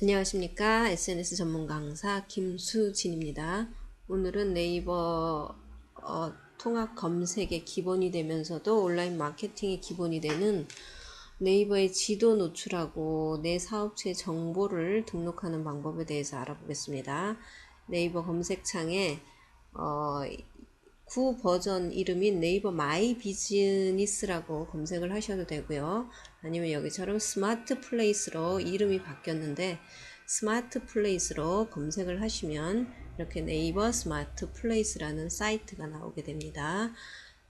안녕하십니까. SNS 전문 강사 김수진입니다. 오늘은 네이버 어, 통합 검색의 기본이 되면서도 온라인 마케팅의 기본이 되는 네이버의 지도 노출하고 내 사업체 정보를 등록하는 방법에 대해서 알아보겠습니다. 네이버 검색창에 어, 구 버전 이름인 네이버 마이 비즈니스라고 검색을 하셔도 되고요. 아니면 여기처럼 스마트 플레이스로 이름이 바뀌었는데 스마트 플레이스로 검색을 하시면 이렇게 네이버 스마트 플레이스라는 사이트가 나오게 됩니다.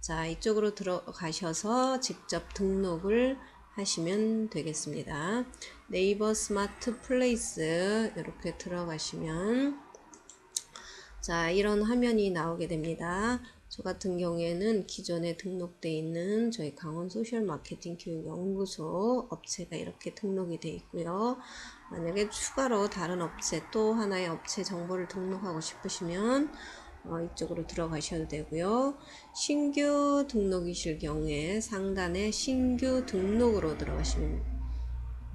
자, 이쪽으로 들어가셔서 직접 등록을 하시면 되겠습니다. 네이버 스마트 플레이스 이렇게 들어가시면 자, 이런 화면이 나오게 됩니다. 저 같은 경우에는 기존에 등록되어 있는 저희 강원 소셜 마케팅 교육 연구소 업체가 이렇게 등록이 되어 있고요. 만약에 추가로 다른 업체 또 하나의 업체 정보를 등록하고 싶으시면 어, 이쪽으로 들어가셔도 되고요. 신규 등록이실 경우에 상단에 신규 등록으로 들어가시면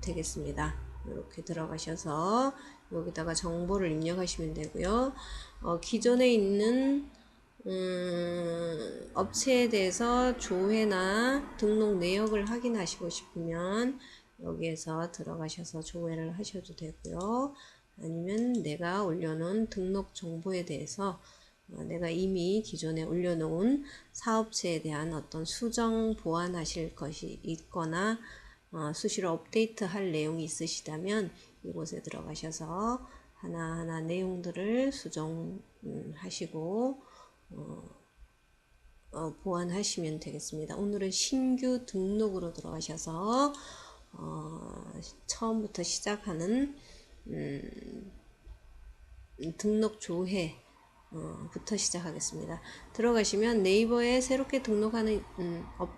되겠습니다. 이렇게 들어가셔서 여기다가 정보를 입력하시면 되고요. 어, 기존에 있는 음, 업체에 대해서 조회나 등록 내역을 확인하시고 싶으면 여기에서 들어가셔서 조회를 하셔도 되고요. 아니면 내가 올려놓은 등록 정보에 대해서 어, 내가 이미 기존에 올려놓은 사업체에 대한 어떤 수정 보완하실 것이 있거나 어, 수시로 업데이트 할 내용이 있으시다면 이곳에 들어가셔서 하나하나 내용들을 수정하시고 어, 어, 보완하시면 되겠습니다. 오늘은 신규 등록으로 들어가셔서 어, 처음부터 시작하는 음, 등록 조회 어, 부터 시작하겠습니다. 들어가시면 네이버에 새롭게 등록하는 음, 업,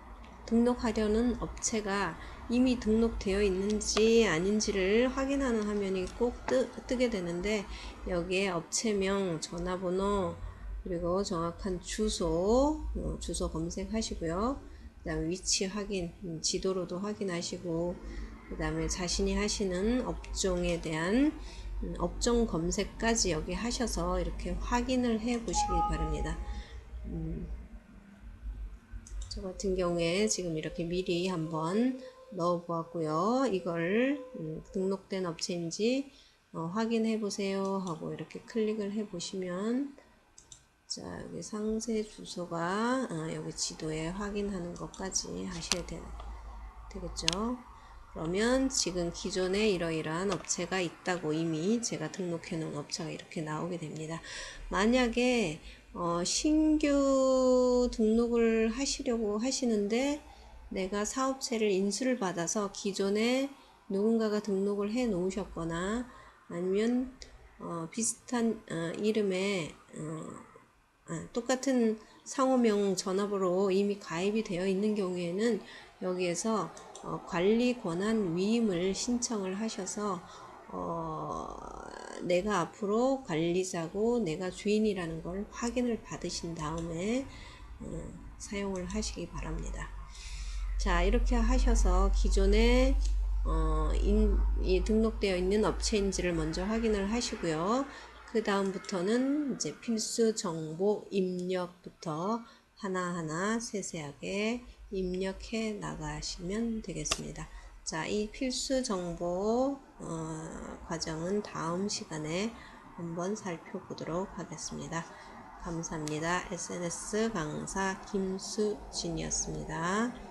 등록하려는 업체가 이미 등록되어 있는지 아닌지를 확인하는 화면이 꼭 뜨, 뜨게 되는데 여기에 업체명, 전화번호, 그리고 정확한 주소, 어, 주소 검색하시고요. 그 다음에 위치 확인, 음, 지도로도 확인하시고 그 다음에 자신이 하시는 업종에 대한 음, 업종 검색까지 여기 하셔서 이렇게 확인을 해 보시기 바랍니다. 음, 저 같은 경우에 지금 이렇게 미리 한번 넣어 보았고요. 이걸 음, 등록된 업체인지 어, 확인해 보세요 하고 이렇게 클릭을 해 보시면 자 여기 상세 주소가 어, 여기 지도에 확인하는 것까지 하셔야 되, 되겠죠. 그러면 지금 기존에 이러이러한 업체가 있다고 이미 제가 등록해 놓은 업체가 이렇게 나오게 됩니다. 만약에 어, 신규 등록을 하시려고 하시는데 내가 사업체를 인수를 받아서 기존에 누군가가 등록을 해 놓으셨거나 아니면 어, 비슷한 어, 이름의 어, 아, 똑같은 상호명 전화번호 이미 가입이 되어 있는 경우에는 여기에서 어, 관리 권한 위임을 신청을 하셔서 어, 내가 앞으로 관리자고 내가 주인이라는 걸 확인을 받으신 다음에 어, 사용을 하시기 바랍니다. 자 이렇게 하셔서 기존에 어, 인, 등록되어 있는 업체인지를 먼저 확인을 하시고요. 그 다음부터는 이제 필수 정보 입력부터 하나하나 세세하게 입력해 나가시면 되겠습니다. 자, 이 필수 정보 어, 과정은 다음 시간에 한번 살펴보도록 하겠습니다. 감사합니다. SNS 강사 김수진이었습니다.